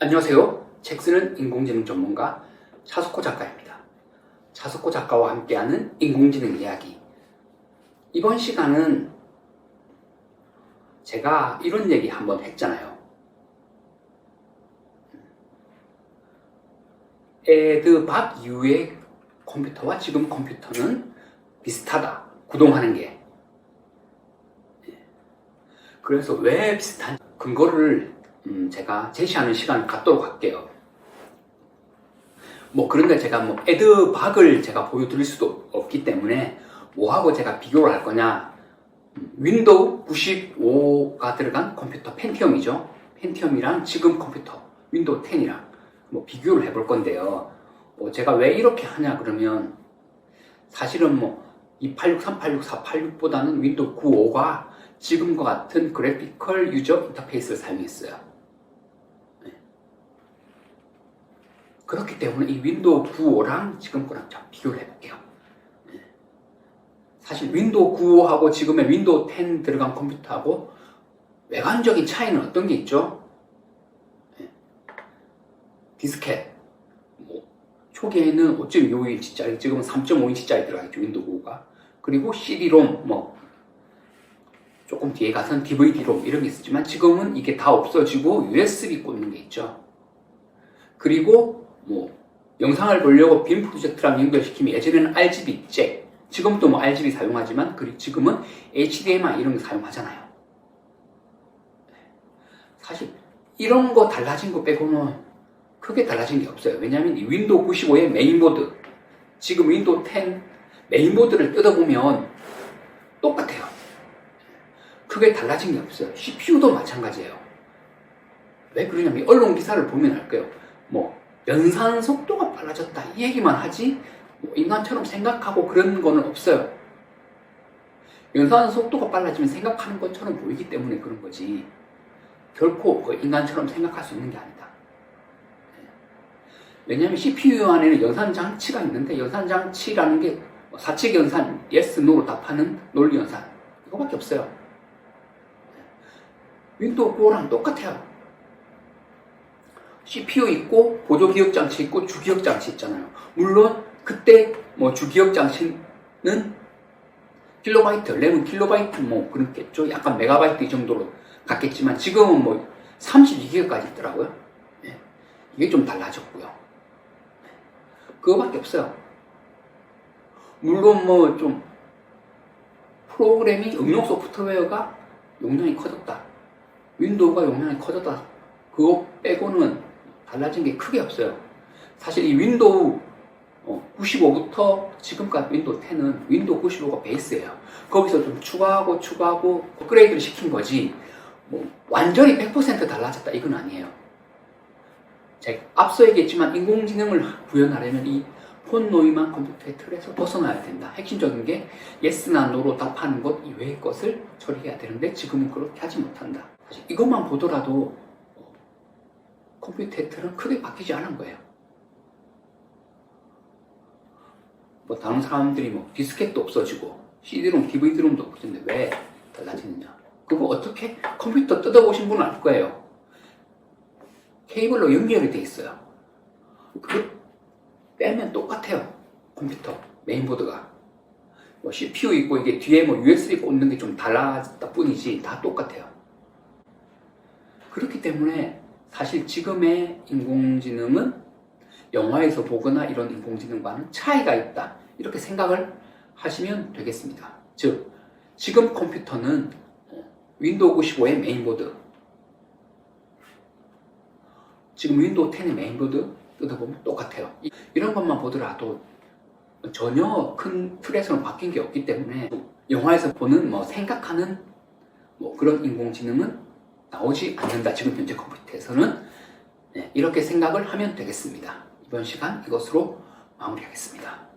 안녕하세요. 책 쓰는 인공지능 전문가 차석호 작가입니다. 차석호 작가와 함께하는 인공지능 이야기. 이번 시간은 제가 이런 얘기 한번 했잖아요. 에드박 이후의 컴퓨터와 지금 컴퓨터는 비슷하다. 구동하는 게. 그래서 왜 비슷한 근거를 음, 제가 제시하는 시간을 갖도록 할게요. 뭐 그런데 제가 뭐 에드박을 제가 보여드릴 수도 없기 때문에 뭐하고 제가 비교를 할 거냐? 음, 윈도우 95가 들어간 컴퓨터 펜티엄이죠. 펜티엄이랑 지금 컴퓨터 윈도우 10이랑 뭐 비교를 해볼 건데요. 뭐 제가 왜 이렇게 하냐 그러면 사실은 뭐 286, 386, 486보다는 윈도우 95가 지금과 같은 그래피컬 유저 인터페이스를 사용했어요 그렇기 때문에 이 윈도우 95랑 지금 거랑 좀 비교를 해볼게요. 네. 사실 윈도우 95하고 지금의 윈도우 10 들어간 컴퓨터하고 외관적인 차이는 어떤 게 있죠? 네. 디스켓. 뭐 초기에는 5.25인치짜리, 지금은 3.5인치짜리 들어가겠죠, 윈도우 95가. 그리고 CD-롬, 뭐, 조금 뒤에 가서는 DVD-롬 이런 게 있었지만 지금은 이게 다 없어지고 USB 꽂는 게 있죠. 그리고 뭐 영상을 보려고 빔 프로젝트랑 연결시키면 예전에는 RGB 잭 지금도 뭐 RGB 사용하지만 그리고 지금은 HDMI 이런 거 사용하잖아요. 사실 이런 거 달라진 거 빼고는 크게 달라진 게 없어요. 왜냐하면 이 윈도우 95의 메인보드 지금 윈도우 10 메인보드를 뜯어보면 똑같아요. 크게 달라진 게 없어요. CPU도 마찬가지예요. 왜 그러냐면 언론 기사를 보면 알 거예요. 뭐 연산 속도가 빨라졌다 이 얘기만 하지 뭐 인간처럼 생각하고 그런 거는 없어요. 연산 속도가 빨라지면 생각하는 것처럼 보이기 때문에 그런 거지 결코 그 인간처럼 생각할 수 있는 게 아니다. 네. 왜냐하면 CPU 안에는 연산 장치가 있는데 연산 장치라는 게 사칙 연산, yes, no로 답하는 논리 연산 이거밖에 없어요. 네. 윈도우 9랑 똑같아요. CPU 있고 보조 기억 장치 있고 주기억 장치 있잖아요. 물론 그때 뭐 주기억 장치는 킬로바이트, 램은 킬로바이트 뭐 그렇겠죠. 약간 메가바이트 이 정도로 갔겠지만 지금은 뭐 32기가까지 있더라고요. 네. 이게 좀 달라졌고요. 네. 그거밖에 없어요. 물론 뭐 좀 프로그래밍 응용 소프트웨어가 용량이 커졌다. 윈도우가 용량이 커졌다. 그거 빼고는 달라진 게 크게 없어요. 사실 이 윈도우 95부터 어, 지금까지 윈도우 10은 윈도우 95가 베이스예요. 거기서 좀 추가하고 추가하고 업그레이드를 시킨 거지 뭐 완전히 100% 달라졌다 이건 아니에요. 제가 앞서 얘기했지만 인공지능을 구현하려면 이 폰 노이만 컴퓨터의 틀에서 벗어나야 된다. 핵심적인 게 예스나 노로 답하는 것 이외의 것을 처리해야 되는데 지금은 그렇게 하지 못한다. 이것만 보더라도 틀은 크게 바뀌지 않은 거예요. 뭐 다른 사람들이 뭐 디스켓도 없어지고 CD롬, DVD롬도 없어졌는데 왜 달라지느냐? 그거 어떻게 컴퓨터 뜯어보신 분은 알 거예요. 케이블로 연결이 돼 있어요. 그 빼면 똑같아요. 컴퓨터 메인보드가 뭐 CPU 있고 이게 뒤에 뭐 USB 꽂는 게 좀 달라졌다 뿐이지 다 똑같아요. 그렇기 때문에 사실 지금의 인공지능은 영화에서 보거나 이런 인공지능과는 차이가 있다. 이렇게 생각을 하시면 되겠습니다. 즉, 지금 컴퓨터는 윈도우 95의 메인보드, 지금 윈도우 10의 메인보드 뜯어보면 똑같아요. 이런 것만 보더라도 전혀 큰 틀에서는 바뀐 게 없기 때문에 영화에서 보는 뭐 생각하는 뭐 그런 인공지능은 나오지 않는다. 지금 현재 컴퓨터에서는 네, 이렇게 생각을 하면 되겠습니다. 이번 시간 이것으로 마무리하겠습니다.